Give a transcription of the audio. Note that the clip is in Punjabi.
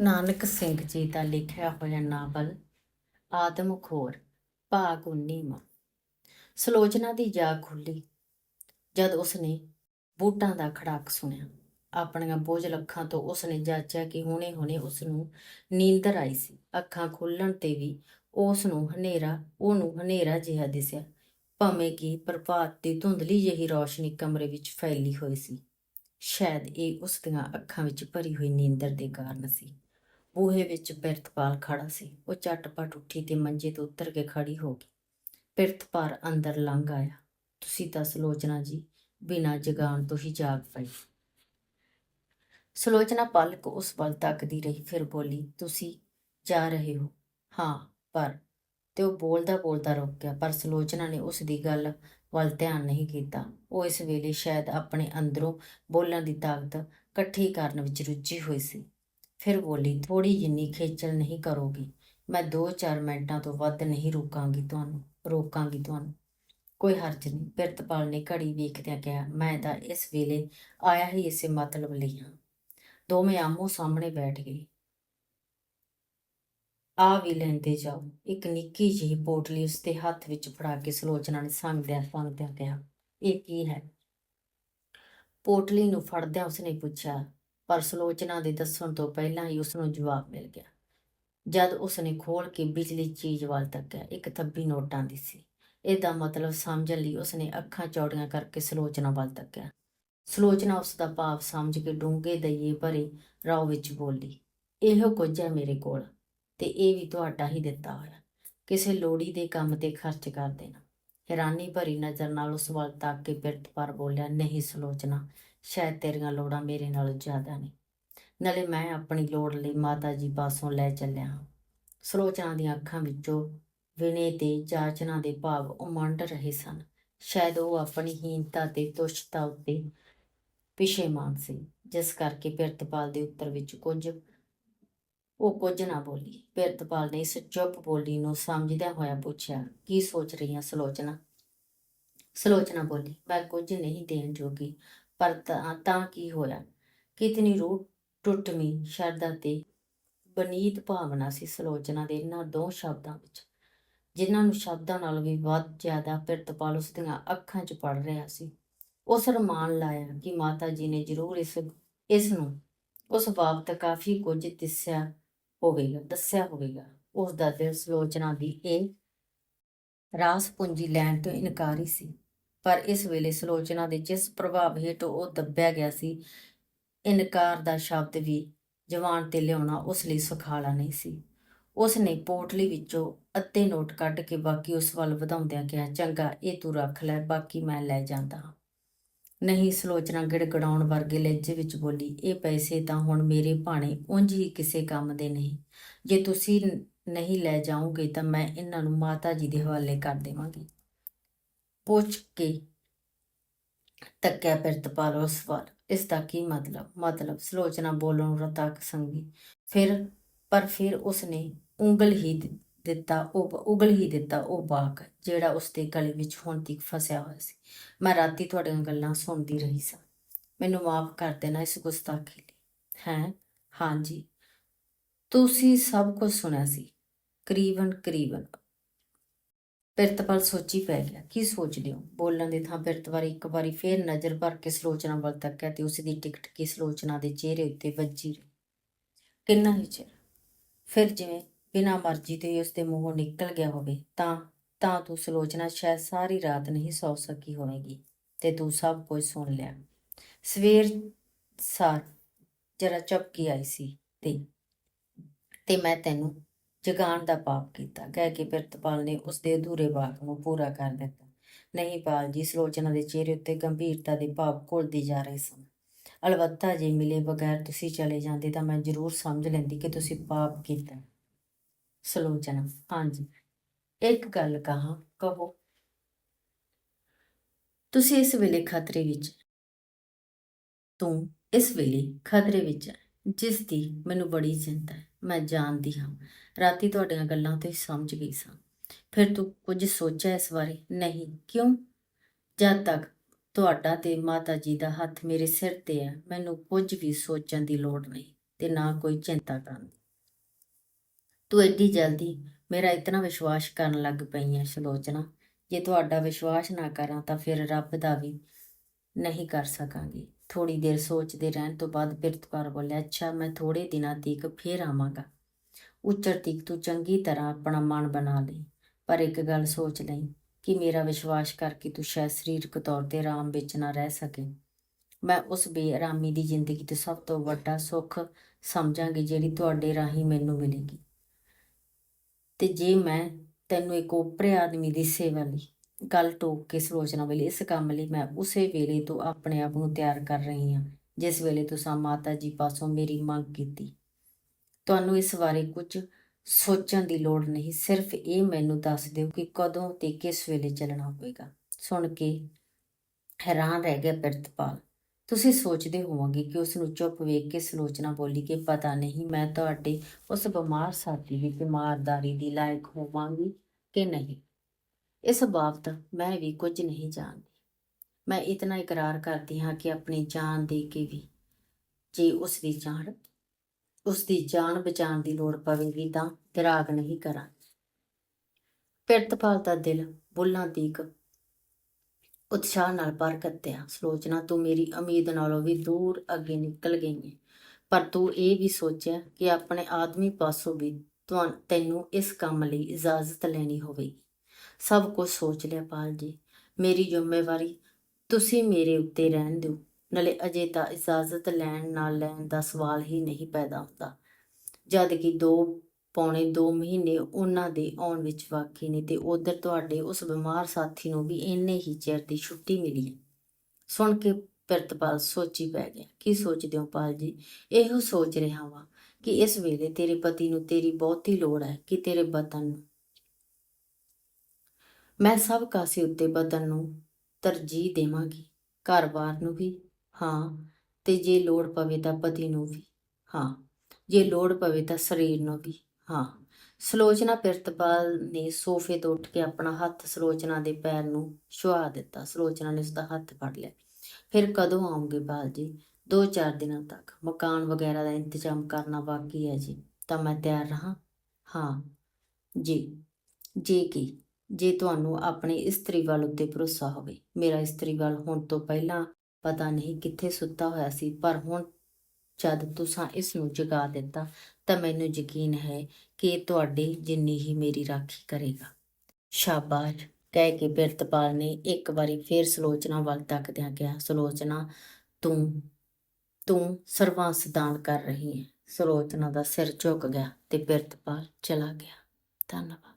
ਨਾਨਕ ਸਿੰਘ ਜੀ ਦਾ ਲਿਖਿਆ ਹੋਇਆ ਨਾਵਲ ਆਦਮਖੋਰ, ਭਾਗ 19ਵਾਂ ਸਲੋਚਨਾ ਦੀ ਜਾਗ ਖੁੱਲੀ, ਜਦ ਉਸਨੇ ਬੂਟਾਂ ਦਾ ਖੜਾਕ ਸੁਣਿਆ। ਆਪਣੀਆਂ ਬੋਝ ਅੱਖਾਂ ਤੋਂ ਉਸਨੇ ਜਾਚਿਆ ਕਿ ਹੁਣੇ-ਹੁਣੇ ਉਸ ਨੂੰ ਨੀਂਦਰ ਆਈ ਸੀ। ਅੱਖਾਂ ਖੁੱਲਣ ਤੇ ਵੀ ਉਸ ਨੂੰ ਹਨੇਰਾ, ਉਹਨੂੰ ਹਨੇਰਾ ਜਿਹਾ ਦਿਸਿਆ, ਭਾਵੇਂ ਕਿ ਪ੍ਰਭਾਤ ਦੀ ਧੁੰਦਲੀ ਜਿਹੀ ਰੌਸ਼ਨੀ ਕਮਰੇ ਵਿੱਚ ਫੈਲੀ ਹੋਈ ਸੀ। ਸ਼ਾਇਦ ਇਹ ਉਸ ਦੀਆਂ ਅੱਖਾਂ ਵਿੱਚ ਭਰੀ ਹੋਈ ਨੀਂਦਰ ਦੇ ਕਾਰਨ ਸੀ। ਬੂਹੇ ਵਿੱਚ ਪਿਰਤਪਾਲ ਖੜਾ ਸੀ। ਉਹ ਝਟਪਟ ਉੱਠੀ ਤੇ ਮੰਜੇ ਤੋਂ ਉੱਤਰ ਕੇ ਖੜੀ ਹੋ ਗਈ। ਪਿਰਤਪਾਲ ਅੰਦਰ ਲੰਘ ਆਇਆ। ਤੁਸੀਂ ਤਾਂ ਸਲੋਚਨਾ ਜੀ, ਬਿਨਾਂ ਜਗਾਉਣ ਤੋਂ ਹੀ ਜਾਗ ਪਈ ਸਲੋਚਨਾ ਪਲਕ ਉਸ ਵੱਲ ਤੱਕਦੀ ਰਹੀ, ਫਿਰ ਬੋਲੀ, ਤੁਸੀਂ ਜਾ ਰਹੇ ਹੋ? ਹਾਂ, ਪਰ। ਤੇ ਉਹ ਬੋਲਦਾ ਬੋਲਦਾ ਰੁਕ ਗਿਆ, ਪਰ ਸਲੋਚਨਾ ਨੇ ਉਸ ਦੀ ਗੱਲ ਵੱਲ ਧਿਆਨ ਨਹੀਂ ਕੀਤਾ। ਉਹ ਇਸ ਵੇਲੇ ਸ਼ਾਇਦ ਆਪਣੇ ਅੰਦਰੋਂ ਬੋਲਣ ਦੀ ਤਾਕਤ ਇਕੱਠੀ ਕਰਨ ਵਿੱਚ ਰੁੱਝੀ ਹੋਈ ਸੀ। ਫਿਰ ਬੋਲੀ ਥੋੜੀ ਜਿੰਨੀ ਖੇਚਲ ਨਹੀਂ ਕਰੋਗੀ, ਮੈਂ 2-4 ਮਿੰਟਾਂ ਤੋਂ ਵੱਧ ਨਹੀਂ ਰੋਕਾਂਗੀ ਤੁਹਾਨੂੰ ਰੋਕਾਂਗੀ ਤੁਹਾਨੂੰ। ਕੋਈ ਹਰਜ ਨਹੀਂ। ਪਿਰਤਪਾਲ ਨੇ ਘੜੀ ਵੇਖਦਿਆਂ ਕਿਹਾ, ਮੈਂ ਤਾਂ ਇਸ ਵੇਲੇ ਆਇਆ ਹੀ ਇਸੇ ਮਤਲਬ ਲਈ ਹਾਂ। ਦੋਵੇਂ ਆਮੋ ਸਾਹਮਣੇ ਬੈਠ ਗਏ। ਆ ਵੀ ਲੈਂਦੇ ਜਾਓ। ਇੱਕ ਨਿੱਕੀ ਜਿਹੀ ਪੋਟਲੀ ਉਸਦੇ ਹੱਥ ਵਿੱਚ ਫੜਾ ਕੇ ਸਲੋਚਨਾ ਨੇ ਸੰਗਦਿਆਂ ਸੰਗਦਿਆਂ ਕਿਹਾ, ਇਹ ਕੀ ਹੈ? ਪੋਟਲੀ ਨੂੰ ਫੜਦਿਆਂ ਉਸਨੇ ਪੁੱਛਿਆ ਪਰ ਸਲੋਚਨਾ ਦੇ ਦੱਸਣ ਤੋਂ ਪਹਿਲਾਂ ਹੀ ਉਸ ਨੂੰ ਜਵਾਬ ਮਿਲ ਗਿਆ। ਜਦ ਉਸਨੇ ਖੋਲ ਕੇ ਬਿਜਲੀ ਚੀਜ਼ ਵੱਲ ਤੱਕਿਆ, ਇੱਕ ਥੱਬੀ ਨੋਟਾਂ ਦੀ ਸੀ। ਇਹਦਾ ਮਤਲਬ ਸਮਝਣ ਲਈ ਉਸਨੇ ਅੱਖਾਂ ਚੌੜੀਆਂ ਕਰਕੇ ਸਲੋਚਨਾ ਵੱਲ ਤੱਕਿਆ। ਸਲੋਚਨਾ ਉਸ ਦਾ ਭਾਵ ਸਮਝ ਕੇ ਡੂੰਘੇ ਦਈਏ ਭਰੇ ਰਾw ਵਿੱਚ ਬੋਲੀ, ਇਹੋ ਕੁਝ ਹੈ ਮੇਰੇ ਕੋਲ, ਤੇ ਇਹ ਵੀ ਤੁਹਾਡਾ ਹੀ ਦਿੱਤਾ ਹੋਇਆ। ਕਿਸੇ ਲੋੜੀ ਦੇ ਕੰਮ ਤੇ ਖਰਚ ਕਰ ਦੇਣਾ। ਹੈਰਾਨੀ ਭਰੀ ਨਜ਼ਰ ਨਾਲ ਉਸ ਵੱਲ ਤੱਕ ਕੇ ਬਿਰਤ ਪਰ ਬੋਲਿਆ, ਨਹੀਂ ਸਲੋਚਨਾ ਸ਼ਾਇਦ ਤੇਰੀਆਂ ਲੋੜਾਂ ਮੇਰੇ ਨਾਲੋਂ ਜ਼ਿਆਦਾ ਨੇ। ਨਾਲੇ ਮੈਂ ਆਪਣੀ ਲੋੜ ਲਈ ਮਾਤਾ ਜੀ ਪਾਸੋਂ ਲੈ ਚੱਲਿਆ ਹਾਂ। ਸਲੋਚਨਾ ਦੀਆਂ ਅੱਖਾਂ ਵਿੱਚੋਂ ਵਿਨੇ ਤੇ ਜਾਚਨਾ ਦੇ ਭਾਵ ਉਮੰਡ ਰਹੇ ਸਨ। ਸ਼ਾਇਦ ਉਹ ਆਪਣੀ ਹੀਨਤਾ ਤੇ ਤੁਸ਼ਤਾ ਉੱਤੇ ਪਿਛੇਮਾਨ ਸੀ। ਜਿਸ ਕਰਕੇ ਪਿਰਤਪਾਲ ਦੇ ਉੱਤਰ ਵਿੱਚ ਕੁਝ, ਉਹ ਕੁਝ ਨਾ ਬੋਲੀ। ਪਿਰਤਪਾਲ ਨੇ ਇਸ ਚੁੱਪ ਬੋਲੀ ਨੂੰ ਸਮਝਦਿਆਂ ਹੋਇਆ ਪੁੱਛਿਆ, ਕੀ ਸੋਚ ਰਹੀ ਹੈ ਸਲੋਚਨਾ ਸਲੋਚਨਾ ਬੋਲੀ, ਮੈਂ ਕੁਝ ਨਹੀਂ ਦੇਣ ਜੋਗੀ। ਪਰ ਤਾਂ ਕੀ ਹੋਇਆ? ਕਿਤਨੀ ਰੂਹ ਟੁੱਟਵੀਂ ਸ਼ਰਧਾ ਤੇ ਬਨੀਤ ਭਾਵਨਾ ਸੀ ਸਲੋਚਨਾ ਦੇ ਇਹਨਾਂ ਦੋ ਸ਼ਬਦਾਂ ਵਿੱਚ, ਜਿਨ੍ਹਾਂ ਨੂੰ ਸ਼ਬਦਾਂ ਨਾਲ ਵੀ ਵੱਧ ਜ਼ਿਆਦਾ ਪਿਰਤਪਾਲ ਉਸ ਦੀਆਂ ਅੱਖਾਂ 'ਚ ਪੜ ਰਿਹਾ ਸੀ। ਉਸ ਰਮਾਨ ਲਾਇਆ ਕਿ ਮਾਤਾ ਜੀ ਨੇ ਜ਼ਰੂਰ ਇਸ ਇਸ ਨੂੰ, ਉਸ ਬਾਬਤ ਕਾਫੀ ਕੁਝ ਦੱਸਿਆ ਹੋਵੇਗਾ ਦੱਸਿਆ ਹੋਵੇਗਾ। ਉਸ ਦਾ ਦਿਲ ਸਲੋਚਨਾ ਦੀ ਇਹ ਰਾਸ ਪੂੰਜੀ ਲੈਣ ਤੋਂ ਇਨਕਾਰੀ ਸੀ। ਪਰ ਇਸ ਵੇਲੇ ਸਲੋਚਨਾ ਦੇ ਜਿਸ ਪ੍ਰਭਾਵ ਹੇਠ ਉਹ ਦੱਬਿਆ ਗਿਆ ਸੀ, ਇਨਕਾਰ ਦਾ ਸ਼ਬਦ ਵੀ ਜਵਾਨ ਤੇ ਲਿਆਉਣਾ ਉਸ ਲਈ ਸੁਖਾਲਾ ਨਹੀਂ ਸੀ। ਉਸ ਨੇ ਪੋਟਲੀ ਵਿੱਚੋਂ ਅੱਧੇ ਨੋਟ ਕੱਢ ਕੇ ਬਾਕੀ ਉਸ ਵੱਲ ਵਧਾਉਂਦਿਆਂ ਕਿਹਾ, ਚੰਗਾ, ਇਹ ਤੂੰ ਰੱਖ ਲੈ, ਬਾਕੀ ਮੈਂ ਲੈ ਜਾਂਦਾ ਹਾਂ। ਨਹੀਂ, ਸਲੋਚਨਾ ਗਿੜਗੜਾਉਣ ਵਰਗੇ ਲਹਿਜੇ ਵਿੱਚ ਬੋਲੀ, ਇਹ ਪੈਸੇ ਤਾਂ ਹੁਣ ਮੇਰੇ ਭਾਣੇ ਉਂਝ ਹੀ ਕਿਸੇ ਕੰਮ ਦੇ ਨਹੀਂ। ਜੇ ਤੁਸੀਂ ਨਹੀਂ ਲੈ ਜਾਓਗੇ ਤਾਂ ਮੈਂ ਇਹਨਾਂ ਨੂੰ ਮਾਤਾ ਜੀ ਦੇ ਹਵਾਲੇ ਕਰ ਦੇਵਾਂਗੀ। ਪੁੱਛ ਕੇ ਤੱਕਿਆ ਪਿਰਤਪਾਲ ਉਸ ਵੱਲ। ਇਸ ਦਾ ਕੀ ਮਤਲਬ? ਮਤਲਬ ਸਲੋਚਨਾ ਬੋਲਣ ਰਤਕ ਸੰਗੀ। ਫਿਰ, ਪਰ ਫਿਰ ਉਸਨੇ ਉਂਗਲ ਹੀ ਦਿੱਤਾ, ਉਹ ਉਗਲ ਹੀ ਦਿੱਤਾ ਉਹ ਬਾਗ ਜਿਹੜਾ ਉਸਦੇ ਗਲੇ ਵਿੱਚ ਹੁਣ ਤੱਕ ਫਸਿਆ ਹੋਇਆ ਸੀ। ਮੈਂ ਰਾਤੀ ਤੁਹਾਡੀਆਂ ਗੱਲਾਂ ਸੁਣਦੀ ਰਹੀ ਸਾਂ। ਮੈਨੂੰ ਮਾਫ ਕਰ ਦੇਣਾ ਇਸ ਗੁਸਤਾਖੀ ਲਈ। ਹੈ? ਹਾਂਜੀ। ਤੁਸੀਂ ਸਭ ਕੁਝ ਸੁਣਿਆ ਸੀ। ਕਰੀਬਨ ਕਰੀਬਨ ਪਿਰਤਪਾਲ ਸੋਚੀ ਪੈ ਗਿਆ। ਕੀ ਸੋਚਦੇ ਹੋ ਬੋਲਣ ਦੇ ਥਾਂ ਪਿਰਤਪਾਲ ਇੱਕ ਵਾਰੀ ਫੇਰ ਨਜ਼ਰ ਭਰ ਕੇ ਸਲੋਚਨਾ ਵੱਲ ਤੱਕਿਆ ਤੇ ਉਸ ਦੀ ਟਿਕਟ ਕੀ ਸਲੋਚਨਾ ਦੇ ਚਿਹਰੇ ਉੱਤੇ ਵੱਜੀ ਕਿੰਨਾ ਹੀ ਚਿਰ? ਫਿਰ ਜਿਵੇਂ ਬਿਨਾਂ ਮਰਜ਼ੀ ਤੋਂ ਉਸ ਦੇ ਮੂੰਹੋਂ ਨਿਕਲ ਗਿਆ ਹੋਵੇ, ਤਾਂ ਤਾਂ ਤੂੰ ਸਲੋਚਨਾ ਸ਼ਾਇਦ ਸਾਰੀ ਰਾਤ ਨਹੀਂ ਸੌ ਸਕੀ ਹੋਵੇਗੀ। ਤੇ ਤੂੰ ਸਭ ਕੁਝ ਸੁਣ ਲਿਆ। ਸਵੇਰ ਸਾਰ ਜਰਾ ਚਪਕੀ ਆਈ ਸੀ ਤੇ ਤੇ ਮੈਂ ਤੈਨੂੰ ਜਗਾਉਣ ਦਾ ਪਾਪ ਕੀਤਾ। ਕਹਿ ਕੇ ਪਿਰਤਪਾਲ ਨੇ ਉਸ ਦੇ ਅਧੂਰੇ ਵਾਕ ਨੂੰ ਪੂਰਾ ਕਰ ਦਿੱਤਾ। ਨਹੀਂ ਪਾਲ ਜੀ, ਸਲੋਚਨਾ ਦੇ ਚਿਹਰੇ ਉੱਤੇ ਗੰਭੀਰਤਾ ਦੇ ਭਾਵ ਘੁਲਦੇ ਜਾ ਰਹੇ ਸਨ। ਅਲਬੱਤਾ ਜੇ ਮਿਲੇ ਬਗੈਰ ਤੁਸੀਂ ਚਲੇ ਜਾਂਦੇ ਤਾਂ ਮੈਂ ਜ਼ਰੂਰ ਸਮਝ ਲੈਂਦੀ ਕਿ ਤੁਸੀਂ ਪਾਪ ਕੀਤਾ। ਸਲੋਚਨਾ, ਹਾਂਜੀ, ਇੱਕ ਗੱਲ ਕਹਾਂ, ਕਹੋ। ਤੁਸੀਂ ਇਸ ਵੇਲੇ ਖਤਰੇ ਵਿੱਚ ਤੂੰ ਇਸ ਵੇਲੇ ਖਤਰੇ ਵਿੱਚ ਜਿਸ ਦੀ ਮੈਨੂੰ ਬੜੀ ਚਿੰਤਾ ਹੈ। ਮੈਂ ਜਾਣਦੀ ਹਾਂ। ਰਾਤੀ ਤੁਹਾਡੀਆਂ ਗੱਲਾਂ ਤੋਂ ਹੀ ਸਮਝ ਗਈ ਸਾਂ। ਫਿਰ ਤੂੰ ਕੁਝ ਸੋਚਿਆ ਇਸ ਬਾਰੇ? ਨਹੀਂ। ਕਿਉਂ? ਜਦ ਤੱਕ ਤੁਹਾਡਾ ਤੇ ਮਾਤਾ ਜੀ ਦਾ ਹੱਥ ਮੇਰੇ ਸਿਰ ਤੇ ਹੈ, ਮੈਨੂੰ ਕੁਝ ਵੀ ਸੋਚਣ ਦੀ ਲੋੜ ਨਹੀਂ ਤੇ ਨਾ ਕੋਈ ਚਿੰਤਾ ਕਰਨ ਦੀ। ਤੂੰ ਐਡੀ ਜਲਦੀ ਮੇਰਾ ਇਤਨਾ ਵਿਸ਼ਵਾਸ ਕਰਨ ਲੱਗ ਪਈ ਹੈ ਸਲੋਚਨਾ। ਜੇ ਤੁਹਾਡਾ ਵਿਸ਼ਵਾਸ ਨਾ ਕਰਾਂ ਤਾਂ ਫਿਰ ਰੱਬ ਦਾ ਵੀ ਨਹੀਂ ਕਰ ਸਕਾਂਗੀ। ਥੋੜੀ ਦੇਰ ਸੋਚਦੇ ਰਹਿਣ ਤੋਂ ਬਾਅਦ ਪਿਰਤਪਾਲ ਬੋਲਿਆ, ਅੱਛਾ, ਮੈਂ ਥੋੜੇ ਦਿਨਾਂ ਤੀਕ ਫੇਰ ਆਵਾਂਗਾ। ਉੱਚਰ ਤੀਕ ਤੂੰ ਚੰਗੀ ਤਰ੍ਹਾਂ ਆਪਣਾ ਮਨ ਬਣਾ ਲਈ ਪਰ ਇੱਕ ਗੱਲ ਸੋਚ ਲਈ ਕਿ ਮੇਰਾ ਵਿਸ਼ਵਾਸ ਕਰਕੇ ਤੂੰ ਸ਼ਾਇਦ ਸਰੀਰਕ ਤੌਰ ਤੇ ਆਰਾਮ ਵਿੱਚ ਨਾ ਰਹਿ ਸਕੇ। ਮੈਂ ਉਸ ਬੇਆਰਾਮੀ ਦੀ ਜ਼ਿੰਦਗੀ ਤੇ ਸਭ ਤੋਂ ਵੱਡਾ ਸੁੱਖ ਸਮਝਾਂਗੀ ਜਿਹੜੀ ਤੁਹਾਡੇ ਰਾਹੀਂ ਮੈਨੂੰ ਮਿਲੇਗੀ। ਤੇ ਜੇ ਮੈਂ ਤੈਨੂੰ ਇੱਕ ਓਪਰੇ ਆਦਮੀ ਦੀ ਸੇਵਾ ਲਈ ਗੱਲ ਟੋਕ ਕੇ ਸੋਚਣਾ ਵੇਲੇ ਇਸ ਕੰਮ ਲਈ ਮੈਂ ਉਸੇ ਵੇਲੇ ਤੋਂ ਆਪਣੇ ਆਪ ਨੂੰ ਤਿਆਰ ਕਰ ਰਹੀ ਹਾਂ, ਜਿਸ ਵੇਲੇ ਤੁਸੀਂ ਮਾਤਾ ਜੀ ਪਾਸੋਂ ਮੇਰੀ ਮੰਗ ਕੀਤੀ। ਤੁਹਾਨੂੰ ਇਸ ਬਾਰੇ ਕੁਝ ਸੋਚਣ ਦੀ ਲੋੜ ਨਹੀਂ, ਸਿਰਫ ਇਹ ਮੈਨੂੰ ਦੱਸ ਦਿਓ ਕਿ ਕਦੋਂ ਤੇ ਕਿਸ ਵੇਲੇ ਚੱਲਣਾ ਹੋਵੇਗਾ। ਸੁਣ ਕੇ ਹੈਰਾਨ ਰਹਿ ਗਿਆ ਪ੍ਰਿਤਪਾਲ। ਤੁਸੀਂ ਸੋਚਦੇ ਹੋਵੋਗੇ ਕਿ ਉਸ ਨੂੰ ਚੁੱਪ ਵੇਖ ਕੇ ਸਲੋਚਨਾ ਬੋਲੀ ਕਿ ਪਤਾ ਨਹੀਂ ਮੈਂ ਤੁਹਾਡੇ ਉਸ ਬਿਮਾਰ ਸਾਥੀ ਦੀ ਬਿਮਾਰਦਾਰੀ ਦੀ ਲਾਇਕ ਹੋਵਾਂਗੀ ਕਿ ਨਹੀਂ। ਇਸ ਬਾਬਤ ਮੈਂ ਵੀ ਕੁਝ ਨਹੀਂ ਜਾਣਦੀ। ਮੈਂ ਇਤਨਾ ਇਕਰਾਰ ਕਰਦੀ ਹਾਂ ਕਿ ਆਪਣੀ ਜਾਨ ਦੇ ਕੇ ਵੀ ਜੇ ਉਸ ਦੀ ਜਾਨ, ਉਸ ਦੀ ਜਾਨ ਬਚਾਉਣ ਦੀ ਲੋੜ ਪਵੇਗੀ ਤਾਂ ਤਿਰਾਗ ਨਹੀਂ ਕਰਾਂ ਪਿਰਤਪਾਲ ਦਾ ਦਿਲ ਬੁੱਲਾਂ ਤੀਕ ਉਤਸ਼ਾਹ ਨਾਲ ਭਰ ਕੱਤਿਆ ਸਲੋਚਨਾ ਤੂੰ ਮੇਰੀ ਉਮੀਦ ਨਾਲੋਂ ਵੀ ਦੂਰ ਅੱਗੇ ਨਿਕਲ ਗਈ ਹੈ ਪਰ ਤੂੰ ਇਹ ਵੀ ਸੋਚਿਆ ਕਿ ਆਪਣੇ ਆਦਮੀ ਪਾਸੋਂ ਵੀ ਤੁਹਾਨੂੰ ਤੈਨੂੰ ਇਸ ਕੰਮ ਲਈ ਇਜਾਜ਼ਤ ਲੈਣੀ ਹੋਵੇਗੀ। ਸਭ ਕੁਝ ਸੋਚ ਲਿਆ ਪਾਲ ਜੀ। ਮੇਰੀ ਜ਼ਿੰਮੇਵਾਰੀ ਤੁਸੀਂ ਮੇਰੇ ਉੱਤੇ ਰਹਿਣ ਦਿਓ। ਨਾਲੇ ਅਜੇ ਤਾਂ ਇਜਾਜ਼ਤ ਲੈਣ ਨਾਲ ਲੈਣ ਦਾ ਸਵਾਲ ਹੀ ਨਹੀਂ ਪੈਦਾ ਹੁੰਦਾ। ਜਦ ਕਿ ਦੋ, ਪੌਣੇ 2 ਮਹੀਨੇ ਉਹਨਾਂ ਦੇ ਆਉਣ ਵਿੱਚ ਵਾਕੀ ਨੇ ਤੇ ਉਧਰ ਤੁਹਾਡੇ ਉਸ ਬਿਮਾਰ ਸਾਥੀ ਨੂੰ ਵੀ ਇੰਨੇ ਹੀ ਚਿਰ ਦੀ ਛੁੱਟੀ ਮਿਲੀ ਹੈ। ਸੁਣ ਕੇ ਪ੍ਰਤਪਾਲ ਸੋਚੀ ਪੈ ਗਿਆ। ਕੀ ਸੋਚਦੇ ਹੋ ਪਾਲ ਜੀ? ਇਹੋ ਸੋਚ ਰਿਹਾ ਵਾਂ ਕਿ ਇਸ ਵੇਲੇ ਤੇਰੇ ਪਤੀ ਨੂੰ ਤੇਰੀ ਬਹੁਤੀ ਲੋੜ ਹੈ ਕਿ ਤੇਰੇ ਬਤਨ ਨੂੰ ਮੈਂ ਸਭ ਕਾਸੇ ਉੱਤੇ ਬਦਨ ਨੂੰ ਤਰਜੀਹ ਦੇਵਾਂਗੀ, ਘਰ-ਬਾਰ ਨੂੰ ਵੀ, ਹਾਂ, ਤੇ ਜੇ ਲੋੜ ਪਵੇ ਤਾਂ ਪਤੀ ਨੂੰ ਵੀ, ਹਾਂ, ਜੇ ਲੋੜ ਪਵੇ ਤਾਂ ਸਰੀਰ ਨੂੰ ਵੀ, ਹਾਂ। ਸਲੋਚਨਾ ਪਿਰਤਪਾਲ ਨੇ ਸੋਫੇ ਤੋਂ ਉੱਠ ਕੇ ਆਪਣਾ ਹੱਥ ਸਲੋਚਨਾ ਦੇ ਪੈਰ ਨੂੰ ਛੁਆ ਦਿੱਤਾ। ਸਲੋਚਨਾ ਨੇ ਉਸਦਾ ਹੱਥ ਫੜ ਲਿਆ। ਫਿਰ ਕਦੋਂ ਆਉਂਗੇ ਬਾਲ ਜੀ ਦੋ ਚਾਰ ਦਿਨਾਂ ਤੱਕ। ਮਕਾਨ ਵਗੈਰਾ ਦਾ ਇੰਤਜ਼ਾਮ ਕਰਨਾ ਬਾਕੀ ਹੈ ਜੀ। ਤਾਂ ਮੈਂ ਤਿਆਰ ਰਹਾ? ਹਾਂ, ਜੀ। ਜੀ ਕੀ? ਜੇ ਤੁਹਾਨੂੰ ਆਪਣੇ ਇਸਤਰੀ ਵੱਲ ਉੱਤੇ ਭਰੋਸਾ ਹੋਵੇ। ਮੇਰਾ ਇਸਤਰੀ ਵੱਲ ਹੁਣ ਤੋਂ ਪਹਿਲਾਂ ਪਤਾ ਨਹੀਂ ਕਿੱਥੇ ਸੁੱਤਾ ਹੋਇਆ ਸੀ, ਪਰ ਹੁਣ ਜਦ ਤੁਸੀਂ ਇਸ ਨੂੰ ਜਗਾ ਦਿੱਤਾ, ਤਾਂ ਮੈਨੂੰ ਯਕੀਨ ਹੈ ਕਿ ਇਹ ਤੁਹਾਡੇ ਜਿੰਨੀ ਹੀ ਮੇਰੀ ਰਾਖੀ ਕਰੇਗਾ। ਸ਼ਾਬਾਸ਼। ਕਹਿ ਕੇ ਬਿਰਤਪਾਲ ਨੇ ਇੱਕ ਵਾਰੀ ਫੇਰ ਸਲੋਚਨਾ ਵੱਲ ਤੱਕਦਿਆਂ ਕਿਹਾ, ਸਲੋਚਨਾ, ਤੂੰ ਤੂੰ ਸਰਵਾਂਸ ਦਾਨ ਕਰ ਰਹੀ ਹੈ। ਸਲੋਚਨਾ ਦਾ ਸਿਰ ਝੁਕ ਗਿਆ ਤੇ ਬਿਰਤਪਾਲ ਚਲਾ ਗਿਆ। ਧੰਨਵਾਦ।